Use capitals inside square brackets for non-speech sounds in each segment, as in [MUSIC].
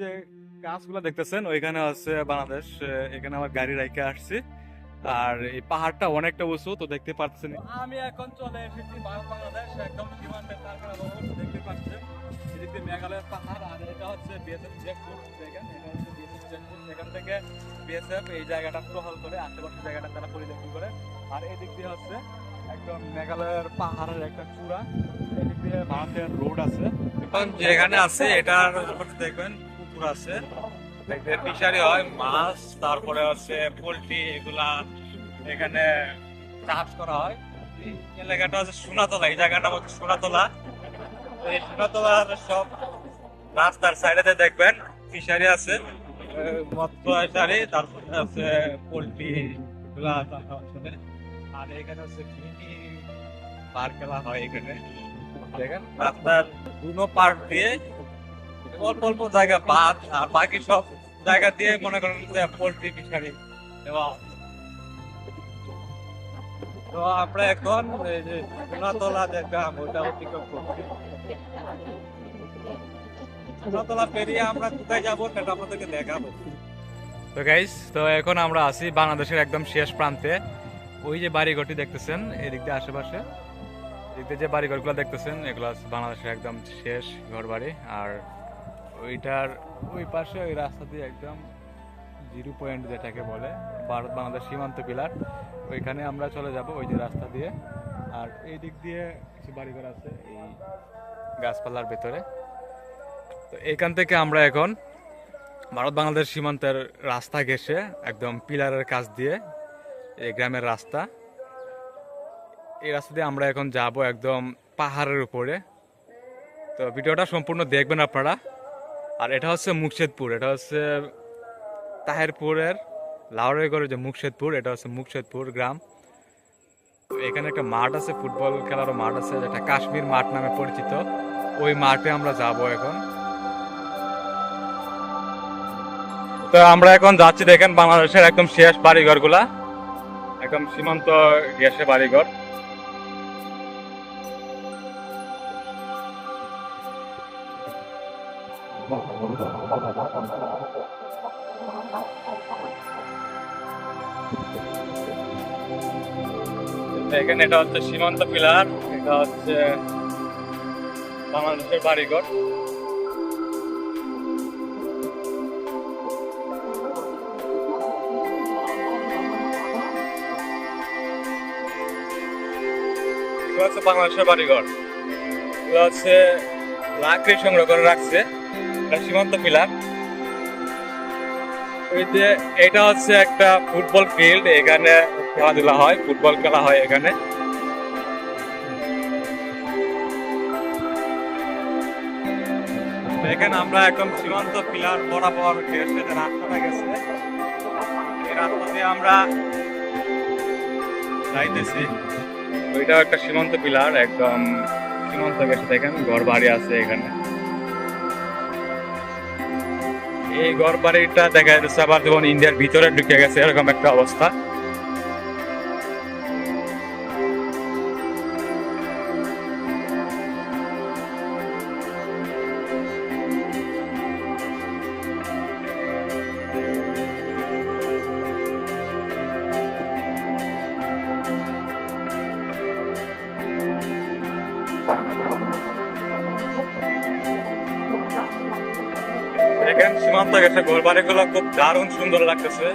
যে গাছগুলো দেখতেছেন ওইখানে হচ্ছে বাংলাদেশ এখানে আমার গাড়ি রাইকে আসছি। আর এই পাহাড়টা অনেকটা উঁচু তো দেখতে পাচ্ছেন আমি এখন চলে এসেছি বাংলাদেশ একদম সীমান্তের তারকানা ভবন দেখতে পাচ্ছেন। এদিকে মেঘালয়ের পাহাড় আর এটা হচ্ছে বিএসএফ চেকপোস্ট দেখেন এটা হচ্ছে বিএসএফ চেকপোস্ট এখান থেকে বিএসএফ এই জায়গাটা টহল করে আশেপাশের জায়গাটা তারা পরিদর্শন করে। আর এদিক দিয়ে হচ্ছে একদম মেঘালয়ের পাহাড়ের একটা চূড়া। এদিক দিয়ে ভারতের রোড আছে। এখন যেখানে আছে এটার উপরে দেখবেন পুকুর আছে। ফিশারি হয়, মাছ, তারপরে হচ্ছে পোলট্রি, এগুলা এখানে চাষ করা হয়। এলাকাটা হচ্ছে সোনাতলা, এই জায়গাটা হচ্ছে সোনাতলা। এই সোনাতলার সব রাস্তার সাইডে দেখবেন ফিশারি আছে মৎস্য তারপরে আছে পোলট্রি, এগুলা আর এখানে হচ্ছে পার্ক খেলা হয় এখানে। দেখেন, রাস্তার দুনো পার্ক দিয়ে অল্প অল্প জায়গা, বাদ, আর বাকি সব জায়গা দিয়ে মনে করেন যে ফিশারি দেওয়া তো আমরা এখন সোনাতলা যে গ্রাম ওইটা অতিক্রম করছি। সোনাতলা পেরিয়ে আমরা কোথায় যাব সেটা আপনাদেরকে দেখাবো। তো গাইস তো এখন আমরা আছি বাংলাদেশের একদম শেষ প্রান্তে। ওই যে বাড়িঘরটি দেখতেছেন, এদিক দিয়ে আশেপাশে। এদিক দিয়ে যে বাড়িঘরগুলো দেখতেছেন, এগুলো বাংলাদেশের একদম শেষ ঘর বাড়ি আর ওইটার ওই পাশে ওই রাস্তা দিয়ে একদম জিরো পয়েন্ট যেটাকে বলে ভারত বাংলাদেশ সীমান্ত পিলার, ওইখানে আমরা চলে যাব ওই যে রাস্তা দিয়ে। আর এই দিক দিয়ে কিছু বাড়িঘর আছে এই গাছপালার ভেতরে। তো এখান থেকে আমরা এখন ভারত বাংলাদেশ সীমান্তের রাস্তা ঘেসে একদম পিলারের কাছ দিয়ে এই গ্রামের রাস্তা। এই রাস্তা দিয়ে আমরা এখন যাব একদম পাহাড়ের উপরে। তো ভিডিওটা সম্পূর্ণ দেখবেন আপনারা। আর এটা হচ্ছে মুকশেদপুর, এটা হচ্ছে তাহেরপুরের লাউড়েগড়ের যে মুকশেদপুর, এটা হচ্ছে মুকশেদপুর গ্রাম। এখানে একটা মাঠ আছে, ফুটবল খেলারও মাঠ আছে, যেটা কাশ্মীর মাঠ নামে পরিচিত। ওই মাঠে আমরা যাব এখন। তো আমরা এখন যাচ্ছি দেখেন বাংলাদেশের একদম শেষ বাড়িঘরগুলা, একদম সীমান্ত গ্যাসে বাড়িঘর। এখানে এটা হচ্ছে সীমান্ত পিলার, এটা হচ্ছে বাংলাদেশের বাড়িঘর। হচ্ছে বাংলাদেশের বাড়িঘর। এগুলো হচ্ছে লাকড়ি সংগ্রহ করে রাখছে। সীমান্ত পিলার। ওই যে এটা হচ্ছে একটা ফুটবল ফিল্ড, এখানে খেলাধুলা হয়, ফুটবল খেলা হয় এখানে। এখানে আমরা একদম সীমান্ত পিলার বরাবর গেছে রাস্তাটা গেছে। এই রাস্তা দিয়ে আমরা যাইতেছি। ওইটাও একটা সীমান্ত পিলার, একদম সীমান্ত গেছে দেখেন ঘর বাড়ি আছে এখানে। এই ঘর বাড়িটা দেখা যাচ্ছে আবার যখন ইন্ডিয়ার ভিতরে ঢুকে গেছে এরকম একটা অবস্থা। দেখেন একটা ঘর বাড়িগুলো খুব দারুণ সুন্দর লাগতেছে।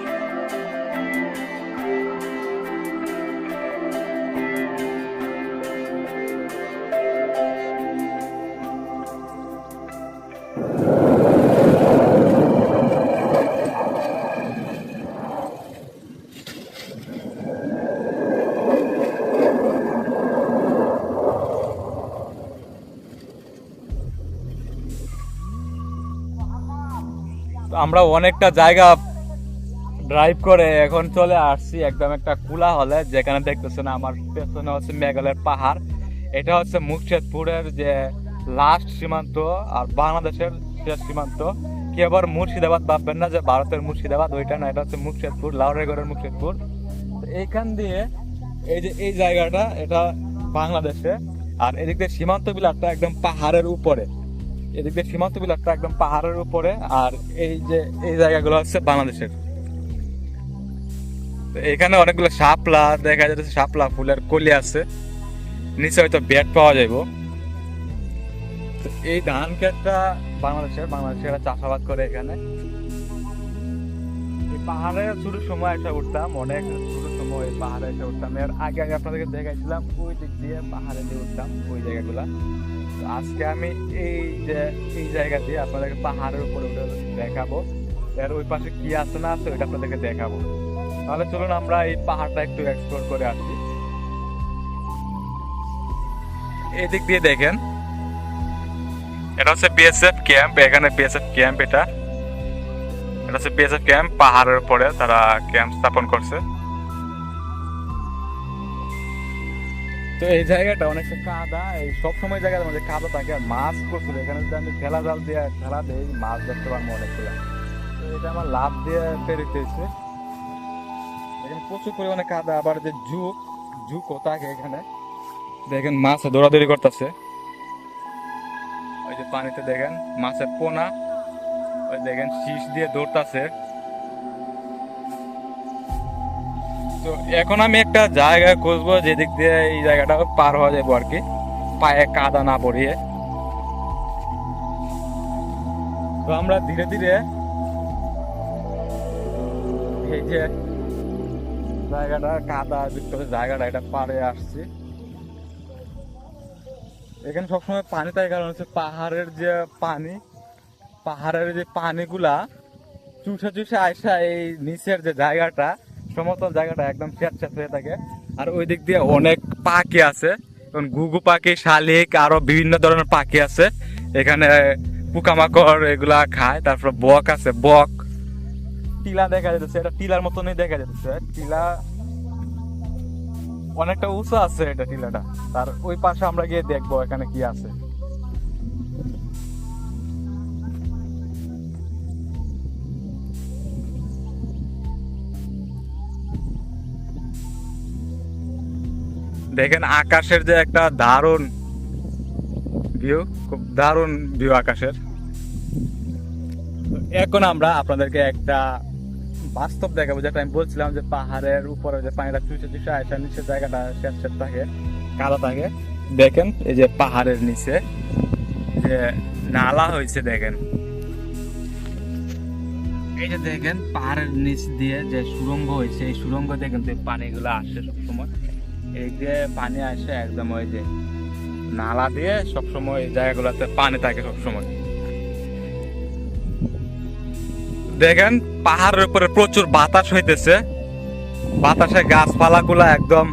আমরা অনেকটা জায়গা ড্রাইভ করে এখন চলে আসছি একদম একটা কুলা হলে যেখানে দেখতেছেন আমার পেছনে হচ্ছে মেঘালয়ের পাহাড়। এটা হচ্ছে মুর্শিদপুরের যে লাস্ট সীমান্ত আর বাংলাদেশের শেষ সীমান্ত। কি আবার মুর্শিদাবাদ ভাববেন না যে ভারতের মুর্শিদাবাদ, ওইটা না, এটা হচ্ছে মুর্শিদপুর লাউরেগড়ের মুর্শিদপুর এইখান দিয়ে এই যে এই জায়গাটা, এটা বাংলাদেশে। আর এদিক দিয়ে সীমান্ত বিলারটা একদম পাহাড়ের উপরে। এদিক দিয়ে সীমান্ত বিলাসটা একদম পাহাড়ের উপরে, আর এই যে, এই জায়গাগুলো হচ্ছে বাংলাদেশের। এখানে অনেকগুলো শাপলা, দেখা যাচ্ছে শাপলা ফুলের কলি আছে। নিচে হয়তো বেড পাওয়া যাইব। এই ধান ক্ষেতটা বাংলাদেশের বাংলাদেশের চাষাবাদ করে এখানে। পাহাড়ে শুরুর সময় এসে উঠতাম, অনেক শুরুর এই পাহাড়ে এসে উঠতাম। এর আগে আগে আপনাদেরকে দেখাইছিলাম ওই দিক দিয়ে পাহাড়ে দিয়ে উঠতাম ওই জায়গাগুলা। তো আজকে আমি এই যে, এই জায়গা দিয়ে আপনাদেরকে পাহাড়ের উপরে উঠে দেখাবো। এর ওই পাশে কি আছে না আছে ওইটা আপনাদেরকে দেখাবো। তাহলে চলুন আমরা এই পাহাড়টা একটু এক্সপ্লোর করে আসি। এই দিক দিয়ে দেখেন। এটা হচ্ছে বিএসএফ ক্যাম্প এখানে বিএসএফ ক্যাম্প এটা। এটা হচ্ছে বিএসএফ ক্যাম্প পাহাড়ের উপরে তারা ক্যাম্প স্থাপন করছে। তো এই জায়গাটা অনেকটা কাদা, এই সব সময় জায়গার মধ্যে কাদা থাকে, আর মাছ প্রচুর। এখানে যদি আমি ঠেলা জাল দিয়ে ঠেলা দেই, মাছ ধরতে পারব অনেকগুলো। তো এটা আমার লাভ দিয়ে পেরিতেছে এখানে প্রচুর পরিমাণে কাদা, আবার যে ঝুঁক ঝুঁকও থাকে এখানে। দেখেন মাছ দৌড়াদৌড়ি করতেছে। ওই যে পানিতে দেখেন মাছের পোনা, ওই দেখেন শীষ দিয়ে দৌড়তাছে। তো এখন আমি একটা জায়গায় খুঁজবো যেদিক দিয়ে এই জায়গাটা পার হওয়া যাব আর কি। পায়ে কাদা না পড়িয়ে। তো আমরা ধীরে ধীরে এই যে জায়গাটা, কাদা যুক্ত জায়গাটা, এটা পারে আসছি। এখানে সবসময় পানি থাকে, কারণ হচ্ছে পাহাড়ের যে পানি, পাহাড়ের যে পানিগুলা চুষে চুষে আইসা এই নিচের যে জায়গাটা সমতল জায়গাটা একদম স্যাঁত হয়ে থাকে। আর ওই দিক দিয়ে অনেক পাখি আছে। ঘুঘু পাখি, শালিক, আরও বিভিন্ন ধরনের পাখি আছে। এখানে পোকামাকড় এগুলা খায়। তারপর বক আছে, বক। টিলা দেখা যাচ্ছে, এটা টিলার মতনই দেখা যাচ্ছে। টিলা অনেকটা উঁচু আছে এটা টিলাটা। তার ওই পাশে আমরা গিয়ে দেখব এখানে কি আছে। দেখেন আকাশের যে একটা দারুণ ভিউ খুব দারুণ ভিউ আকাশের। এখন আমরা আপনাদেরকে একটা বাস্তব দেখাবো, যেটা আমি বলছিলাম যে পাহাড়ের উপরে যে পানিটা চুষে চুষে আসা নিচের জায়গাটা শেষ শেষ থাকে কাদা থাকে। দেখেন এই যে পাহাড়ের নিচে যে নালা হয়েছে, দেখেন। এই যে দেখেন পাহাড়ের নিচ দিয়ে যে সুরঙ্গ হয়েছে, এই সুরঙ্গ দিয়ে কিন্তু পানিগুলো আসে সবসময়। এই যে পানি আসে একদম ওই যে নালা দিয়ে সবসময় এই জায়গাগুলোতে পানি থাকে সবসময়। দেখেন পাহাড়ের উপরে প্রচুর বাতাস হইতেছে। বাতাসে গাছপালা গুলা একদম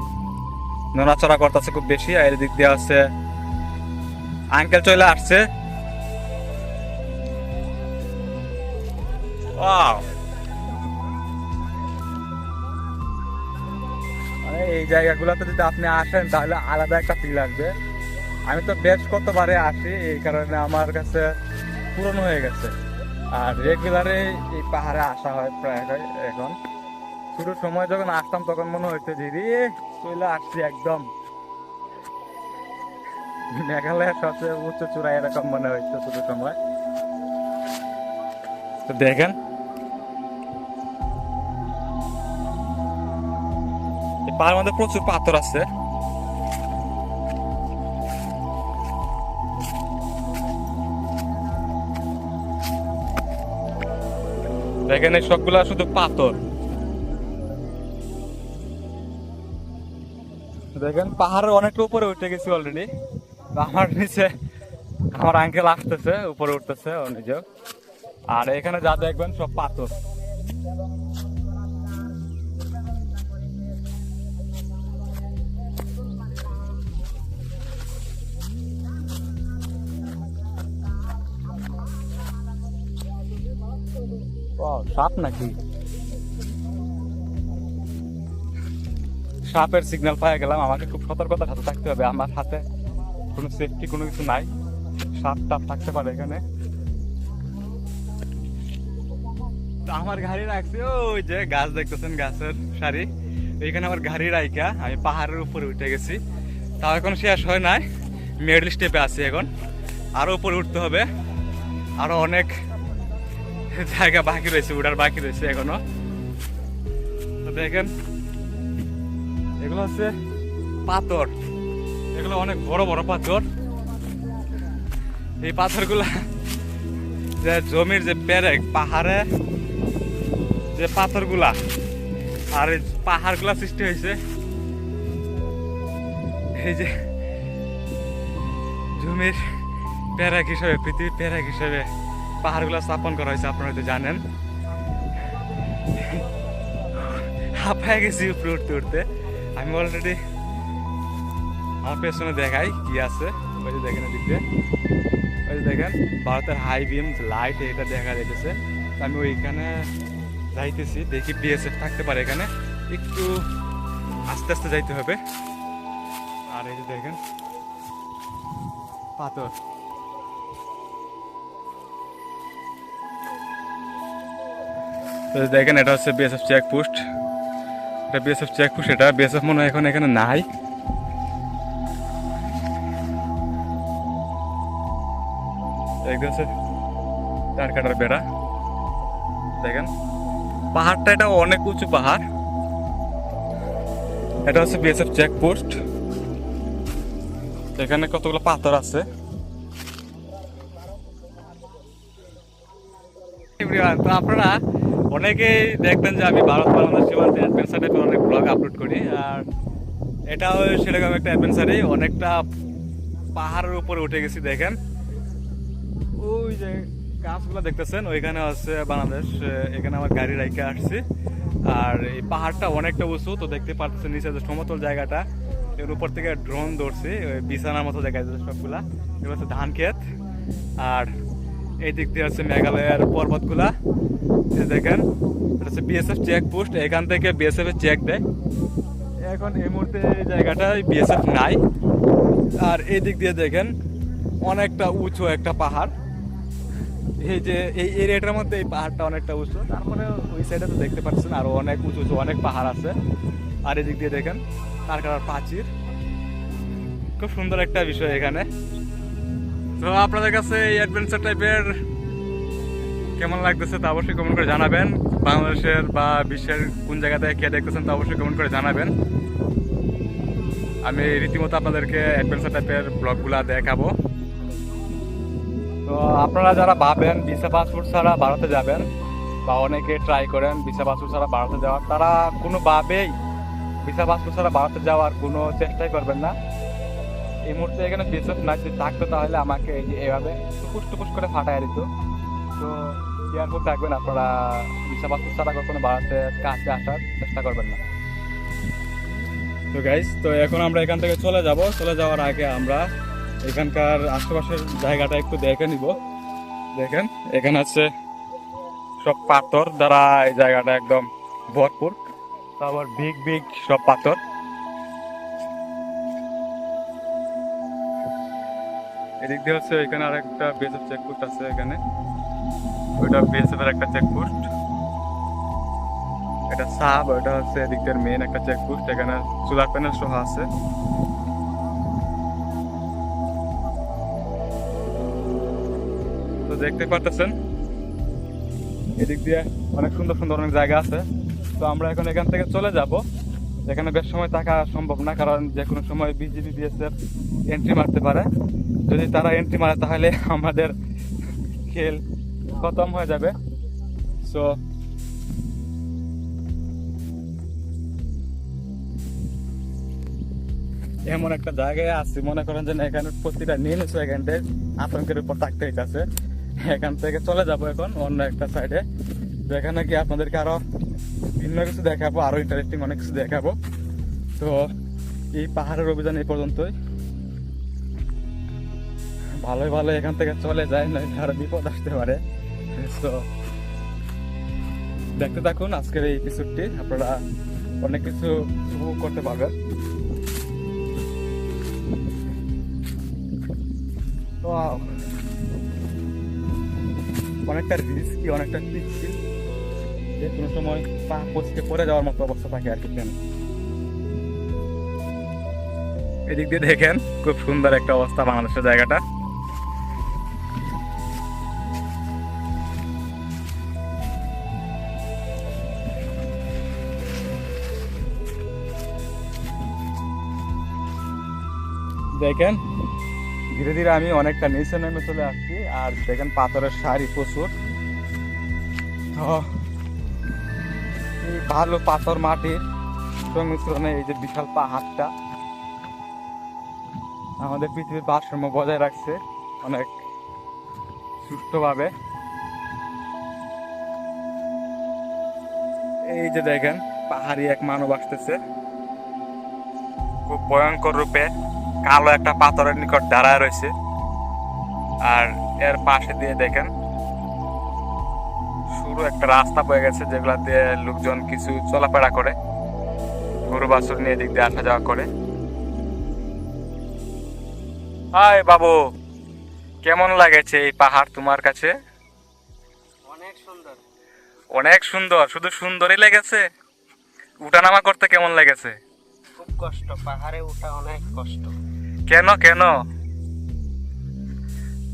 নড়াচড়া করতেছে খুব বেশি, আর এদিক দিয়ে আছে আঙ্কেল চলে আসছে। Wow! এই জায়গাগুলোতে যদি আপনি আসেন, তাহলে আলাদা একটা ফিল আসবে। আমি তো বেশ কতবারে আসি, এই কারণে আমার কাছে পুরনো হয়ে গেছে। আর রেগুলারে এই পাহাড়ে আসা হয় প্রায় এখন। শুরুর সময় যখন আসতাম, তখন মনে হইতো যে, রে, চলে আসছি একদম। মেঘালয়ের সবচেয়ে উচ্চ চূড়ায় এরকম মনে হইতো শুরুর সময়। তো দেখেন পাহাড়ের মধ্যে প্রচুর পাথর আছে। এই সবগুলা শুধু পাথর। দেখেন পাহাড়ের অনেকটা উপরে উঠে গেছি অলরেডি আমার নিচে আমার আঙ্কেল আসতেছে, উপরে উঠতেছে ও নিজেও আর এখানে যা দেখবেন সব পাথর। সাপ নাকি? সাপের সিগন্যাল পাই গেলাম, আমাকে খুব সতর্কতার সাথে থাকতে হবে। আমার হাতে কোনো সেফটি কোনো কিছু নাই। সাপ টাপ থাকতে পারে এখানে। আমার গাড়ি রাখছি, ওই যে গাছ দেখতেছেন গাছের সারি। এখানে আমার গাড়ি রাইকা আমি পাহাড়ের উপরে উঠে গেছি। তাও এখন শেষ হয় নাই। মিডল স্টেপে আছি এখন। আরও উপরে উঠতে হবে। আরও অনেক জায়গা বাকি রয়েছে, উড়ার বাকি রয়েছে এখনও। দেখেন, এগুলো হচ্ছে পাথর। এগুলো অনেক বড় বড় পাথর। এই পাথরগুলা যে জমির যে পেরেক, পাহাড়ে যে পাথরগুলা, আর এই পাহাড়গুলা সৃষ্টি হয়েছে। এই যে জমির প্যারাক হিসাবে, পৃথিবীর প্যারাক হিসাবে। পাহাড়গুলো স্থাপন করা হয়েছে, আপনারা হয়তো জানেন। হাঁপায় গেছি উপরে উঠতে উঠতে। আমি অলরেডি আমার পেছনে দেখাই কি আছে। ওই যে দেখেন দিয়ে ওই যে দেখেন, ভারতের হাই বিম লাইট এটা দেখা যাইতেছে। আমি ওইখানে যাইতেছি, দেখি বিএসএফ থাকতে পারে এখানে। একটু আস্তে আস্তে যাইতে হবে। আর এই যে দেখেন, পাথর। দেখেন, এটা হচ্ছে বিএসএফ চেকপোস্ট এটা বিএসএফ চেকপোস্ট এটা বিএসএফ মনে হয় এখন এখানে নাই। বেড়া। দেখেন, পাহাড়টা এটা অনেক উঁচু পাহাড়। এটা হচ্ছে এখানে কতগুলো পাথর আছে? তো আপনারা অনেকেই দেখবেন যে আমি ভারত বাংলাদেশ সীমান্তে অ্যাডভেঞ্চার অনেক ব্লগ আপলোড করি, আর এটাও সেরকম একটা অ্যাডভেঞ্চারই অনেকটা পাহাড়ের উপরে উঠে গেছি, দেখেন। ওই যে গাছগুলো দেখতেছেন, ওইখানে আছে বাংলাদেশ এখানে আমার গাড়ি রাইকে আসছি। আর এই পাহাড়টা অনেকটা উঁচু, তো দেখতে পাচ্ছেন নিচে যে সমতল জায়গাটা, এর উপর থেকে ড্রোন ধরছি, ওই বিছানার মতো দেখা যাচ্ছে সবগুলা। এগুলো হচ্ছে ধান ক্ষেত, আর এই দিক দিয়ে হচ্ছে মেঘালয়ের পর্বতগুলা। দেখেন, এটা হচ্ছে বিএসএফ চেক পোস্ট এখান থেকে বিএসএফ এর চেক দেয়। এখন এই মুহূর্তে এই জায়গাটায় বিএসএফ নাই। আর এই দিক দিয়ে দেখেন, অনেকটা উঁচু একটা পাহাড়। এই যে, এই এরিয়াটার মধ্যে এই পাহাড়টা অনেকটা উঁচু। তারপরে ওই সাইডে তো দেখতে পাচ্ছেন আরও অনেক উঁচু উঁচু অনেক পাহাড় আছে। আর এদিক দিয়ে দেখেন তারকার প্রাচীর। খুব সুন্দর একটা বিষয় এখানে। তো আপনাদের কাছে এই অ্যাডভেঞ্চার টাইপের কেমন লাগতেছে তা অবশ্যই কমেন্ট করে জানাবেন। বাংলাদেশের বা বিশ্বের কোন জায়গা থেকে কে দেখতেছেন তা অবশ্যই কমেন্ট করে জানাবেন। আমি রীতিমতো আপনাদেরকে অ্যাডভেঞ্চার টাইপের ব্লগগুলা দেখাবো। তো আপনারা যারা ভাবেন ভিসা পাসপোর্ট ছাড়া ভারতে যাবেন বা অনেকে ট্রাই করেন ভিসা পাসপোর্ট ছাড়া ভারতে যাওয়ার, তারা কোনোভাবেই ভিসা পাসপোর্ট ছাড়া ভারতে যাওয়ার কোনো চেষ্টাই করবেন না। এই মুহূর্তে এখানে বিএসএফ না যদি থাকতো তাহলে আমাকে এই এভাবে টুকুস টুকুস করে ফাটাই দিত। তো কেয়ারফুল থাকবেন আপনারা ভিসা পাসপোর্ট ছাড়া কখনো ভারতে কাছে আসার চেষ্টা করবেন না। তো গাইস তো এখন আমরা এখান থেকে চলে যাব। চলে যাওয়ার আগে আমরা এখানকার আশেপাশের জায়গাটা একটু দেখে নিব। দেখেন, এখানে আছে সব পাথর দ্বারা এই জায়গাটা একদম ভরপুর। তারপর বিগ বিগ সব পাথর। এদিক দিয়ে হচ্ছে এখানে আর একটা বিএসএফ চেকপোস্ট আছে এখানে। ওইটা বিএসএফ এর একটা চেকপোস্ট এটা সাব ওইটা হচ্ছে এদিকটার মেন একটা চেকপোস্ট এখানে সোলার প্যানেল সহ আছে। তো দেখতে পারতেছেন, এদিক দিয়ে অনেক সুন্দর সুন্দর অনেক জায়গা আছে। তো আমরা এখন এখান থেকে চলে যাব। এখানে বেশ সময় থাকা সম্ভব না, কারণ যে কোনো সময় বিজিবি, বিএসএফ এন্ট্রি মারতে পারে। যদি তারা এন্ট্রি মারে, তাহলে আমাদের খেল খতম হয়ে যাবে। সো এমন একটা জায়গায় আছি, মনে করেন যে এখানে প্রতিটা নিউজ সেকেন্ডে আতঙ্কের উপর থাকতে হইতাছে। এখান থেকে চলে যাব এখন অন্য একটা সাইডে যেখানে কি আপনাদেরকে আরও ভিন্ন কিছু দেখাবো, আরও ইন্টারেস্টিং অনেক কিছু দেখাবো। তো এই পাহাড়ের অভিযান এই পর্যন্তই। ভালোই ভালো এখান থেকে চলে যায়, না আরও বিপদ আসতে পারে। তো দেখতে থাকুন আজকের এই এপিসোডটি আপনারা অনেক কিছু উপভোগ করতে পারবেন. অনেকটা রিস্কি অনেকটা পিচ্ছিল যে কোনো সময় পা পচকে পড়ে যাওয়ার মতো অবস্থা থাকে আর কি এদিক দিয়ে দেখেন, খুব সুন্দর একটা অবস্থা বাংলাদেশের জায়গাটা। দেখেন। ধীরে ধীরে আমি অনেকটা নিচে নেমে চলে আসছি, আর দেখেন পাথরের শাড়ি প্রচুর। তো ভালো পাথর মাটির সংমিশ্রণে এই যে বিশাল পাহাড়টা আমাদের পৃথিবীর ভারসাম্য বজায় রাখছে অনেক সুস্থভাবে এই যে দেখেন, পাহাড়ি এক মানব আসতেছে। খুব ভয়ঙ্কর রূপে। কালো একটা পাথরের নিকট দাঁড়ায় রয়েছে। আর এর পাশে দিয়ে দেখেন শুরু একটা রাস্তা বয়ে গেছে যেগুলা দিয়ে লোকজন কিছু চলাফেরা করে গরু বাছুর নিয়ে দিক দিয়ে আসা যাওয়া করে। হাই বাবু কেমন লাগেছে এই পাহাড় তোমার কাছে? অনেক সুন্দর। অনেক সুন্দর শুধু সুন্দরই লেগেছে? উঠানামা করতে কেমন লেগেছে? খুব কষ্ট পাহাড়ে ওঠা অনেক কষ্ট। কেন কেন?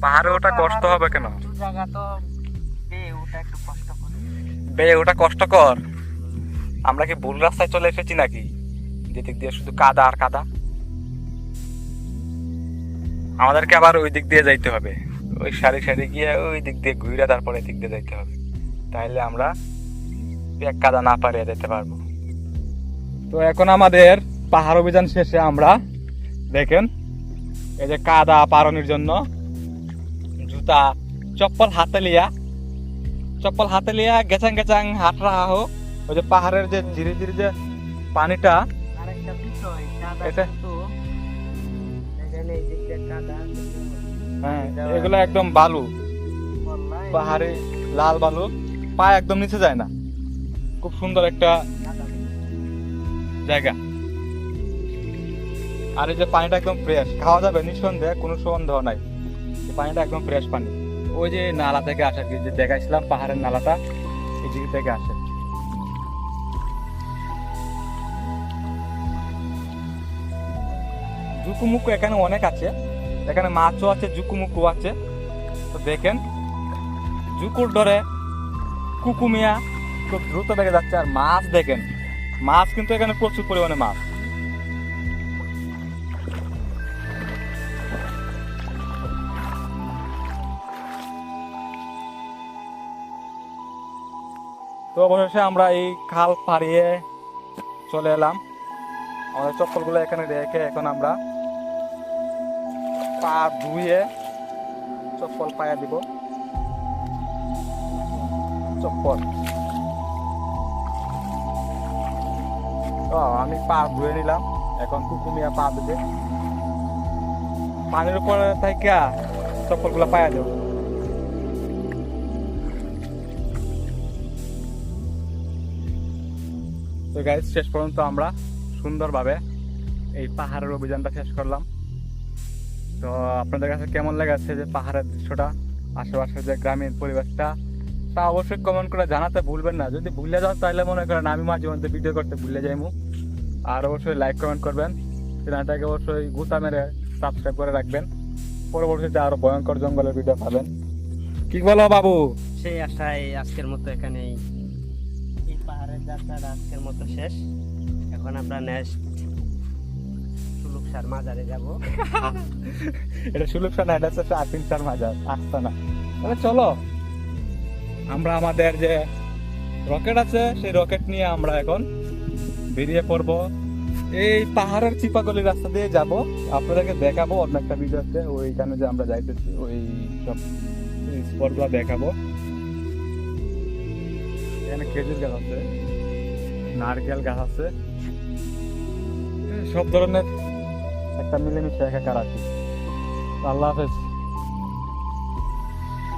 পাহাড়ে ওটা কষ্ট হবে কেন? জায়গা তো বে ওটা কষ্টকর আমরা কি ভুল রাস্তায় চলে এসেছি নাকি? যেদিক দিয়ে শুধু কাদা আর কাদা। আমাদেরকে আবার ওই দিক দিয়ে যাইতে হবে। ওই সারি সারি গিয়ে ওই দিক দিয়ে ঘুরে তারপরে এদিক দিয়ে যাইতে হবে। তাইলে আমরা এক কাদা না পারিয়ে যেতে পারব। তো এখন আমাদের পাহাড় অভিযান শেষে আমরা দেখেন এই যে কাদা পারনের জন্য জুতা, চপ্পল হাতে লিয়া, চপ্পল হাতে লিয়া গেচাং গেচাং হাট রাহা হো ওই যে পাহাড়ের যে ধীরে ধীরে যে পানিটা হ্যাঁ এগুলো একদম বালু। পাহাড়ে লাল বালু। পা একদম নিচে যায় না। খুব সুন্দর একটা জায়গা। আর এই যে পানিটা একদম ফ্রেশ খাওয়া যাবে নিঃসন্দেহে, কোনো সন্দেহ নাই। পানিটা একদম ফ্রেশ পানি। ওই যে নালা থেকে আসে কি যে দেখাইছিলাম পাহাড়ের নালাটা, এই থেকে আসে। জুকুমুকু এখানে অনেক আছে। এখানে মাছও আছে জুকুমুকু আছে। তো দেখেন জুকুর ধরে কুকুমিয়া খুব দ্রুত দেখে যাচ্ছে। আর মাছ দেখেন, মাছ কিন্তু এখানে প্রচুর পরিমাণে মাছ। তো অবশেষে আমরা এই খাল পাড়িয়ে চলে এলাম। আমাদের চপ্পলগুলো এখানে রেখে এখন আমরা পা ধুয়ে চপ্পল পায়া দিব। চপ্পল। আমি পা ধুয়ে নিলাম। এখন কুকুমিয়া পা ধুবে পানির উপরে থেকে চপ্পলগুলা পায়া দেব। তো গাইজ শেষ পর্যন্ত আমরা সুন্দরভাবে এই পাহাড়ের অভিযানটা শেষ করলাম। তো আপনাদের কাছে কেমন লেগেছে যে পাহাড়ের দৃশ্যটা আশেপাশের যে গ্রামীণ পরিবেশটা তা অবশ্যই কমেন্ট করে জানাতে ভুলবেন না। যদি ভুলে যাও তাহলে মনে করেন আমি মাঝে মধ্যে ভিডিও করতে ভুলে যাইমু। আর অবশ্যই লাইক কমেন্ট করবেন। চ্যানেলটাকে অবশ্যই গুতা মেরে সাবস্ক্রাইব করে রাখবেন। পরবর্তীতে আরও ভয়ঙ্কর জঙ্গলের ভিডিও পাবেন। কি বলো বাবু? সেই আশায় আজকের মতো এখানেই। যাত্রাটা আজকের মতো শেষ। এখন আমরা নেক্সট মাজারে [LAUGHS] এটা হচ্ছে স্টার মাজার আসছে না তাহলে চলো, আমরা আমাদের যে রকেট আছে, সেই রকেট নিয়ে আমরা এখন বেরিয়ে পড়ব। এই পাহাড়ের চিপাগলি রাস্তা দিয়ে যাব। আপনাদেরকে দেখাবো অন্য একটা ভিডিওতে, ওইখানে যে আমরা যাইতেছি, ওই সব স্পটগুলো দেখাবো। এখানে খেজুর গাছ আছে। নারকেল গাছ আছে। সব ধরনের একটা মিলেমিশে একাকার আছে আল্লাহ হাফেজ।